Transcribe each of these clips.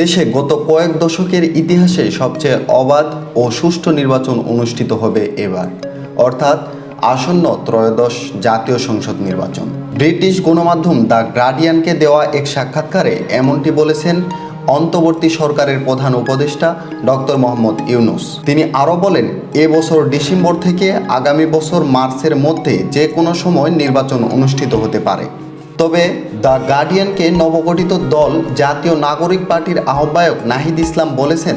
দেশে গত কয়েক দশকের ইতিহাসে সবচেয়ে অবাধ ও সুষ্ঠু নির্বাচন অনুষ্ঠিত হবে এবার, অর্থাৎ আসন্ন ত্রয়োদশ জাতীয় সংসদ নির্বাচন। ব্রিটিশ গণমাধ্যম দ্য গার্ডিয়ানকে দেওয়া এক সাক্ষাৎকারে এমনটি বলেছেন, অন্তর্বর্তী সরকারের প্রধান উপদেষ্টা ডক্টর মোহাম্মদ ইউনুস। তিনি আরও বলেন, এ বছর ডিসেম্বর থেকে আগামী বছর মার্চের মধ্যে যে কোনো সময় নির্বাচন অনুষ্ঠিত হতে পারে। তবে দ্য গার্ডিয়ানকে নবগঠিত দল, জাতীয় নাগরিক পার্টির আহ্বায়ক নাহিদ ইসলাম বলেছেন,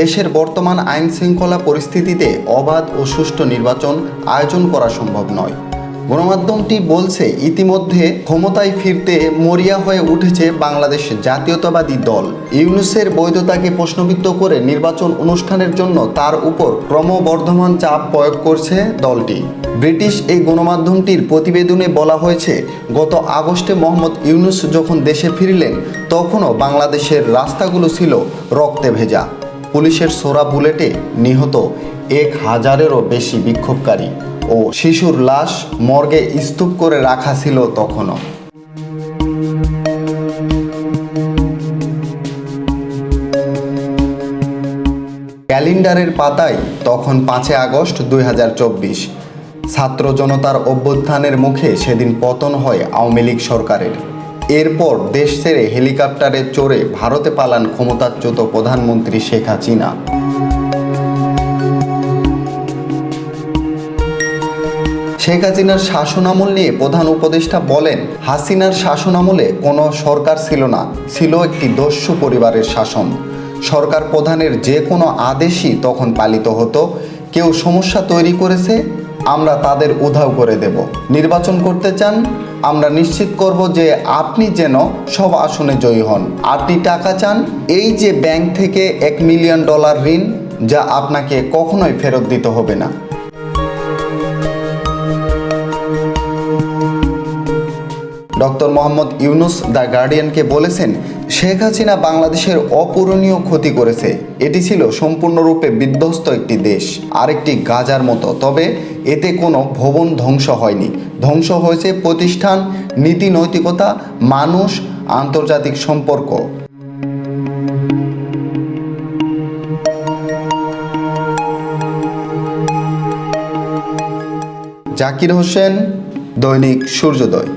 দেশের বর্তমান আইন শৃঙ্খলা পরিস্থিতিতে অবাধ ও সুষ্ঠু নির্বাচন আয়োজন করা সম্ভব নয়। গণমাধ্যমটি বলছে, ইতিমধ্যে ক্ষমতায় ফিরতে মরিয়া হয়ে উঠেছে বাংলাদেশ জাতীয়তাবাদী দল। ইউনুসের বৈধতাকে প্রশ্নবিদ্ধ করে নির্বাচন অনুষ্ঠানের জন্য তার উপর ক্রমবর্ধমান চাপ প্রয়োগ করছে দলটি। ব্রিটিশ এই গণমাধ্যমটির প্রতিবেদনে বলা হয়েছে, গত আগস্টে মোহাম্মদ ইউনুস যখন দেশে ফিরলেন, তখনও বাংলাদেশের রাস্তাগুলো ছিল রক্তে ভেজা। পুলিশের সোরা বুলেটে নিহত এক হাজারেরও বেশি বিক্ষোভকারী। ও শিশুর লাশ মর্গে স্তূপ করে রাখা ছিল তখনও। ক্যালেন্ডারের পাতায় তখন পাঁচই আগস্ট দুই হাজার চব্বিশ। ছাত্র জনতার অভ্যুত্থানের মুখে সেদিন পতন হয় আওয়ামী লীগ সরকারের। এরপর দেশ ছেড়ে হেলিকপ্টারে চড়ে ভারতে পালান ক্ষমতাচ্যুত প্রধানমন্ত্রী শেখ হাসিনা। শেখ হাসিনার শাসনামল নিয়ে প্রধান উপদেষ্টা বলেন, হাসিনার শাসনামলে কোনো সরকার ছিল না, ছিল একটি দস্যু পরিবারের শাসন। সরকার প্রধানের যে কোনো আদেশই তখন পালিত হতো। কেউ সমস্যা তৈরি করেছে, আমরা তাদের উধাও করে দেব। নির্বাচন করতে চান, আমরা নিশ্চিত করব যে আপনি যেন সব আসনে জয়ী হন। আপনি টাকা চান, এই যে ব্যাংক থেকে এক মিলিয়ন ডলার ঋণ, যা আপনাকে কখনোই ফেরত দিতে হবে না। ডক্টর মোহাম্মদ ইউনুস দ্য গার্ডিয়ানকে বলেছেন, শেখ হাসিনা বাংলাদেশের অপূরণীয় ক্ষতি করেছে। এটি ছিল সম্পূর্ণরূপে বিধ্বস্ত একটি দেশ, আরেকটি গাজার মতো। তবে এতে কোনো ভবন ধ্বংস হয়নি। ধ্বংস হয়েছে প্রতিষ্ঠান, নীতি নৈতিকতা, মানুষ, আন্তর্জাতিক সম্পর্ক। জাকির হোসেন, দৈনিক সূর্যোদয়।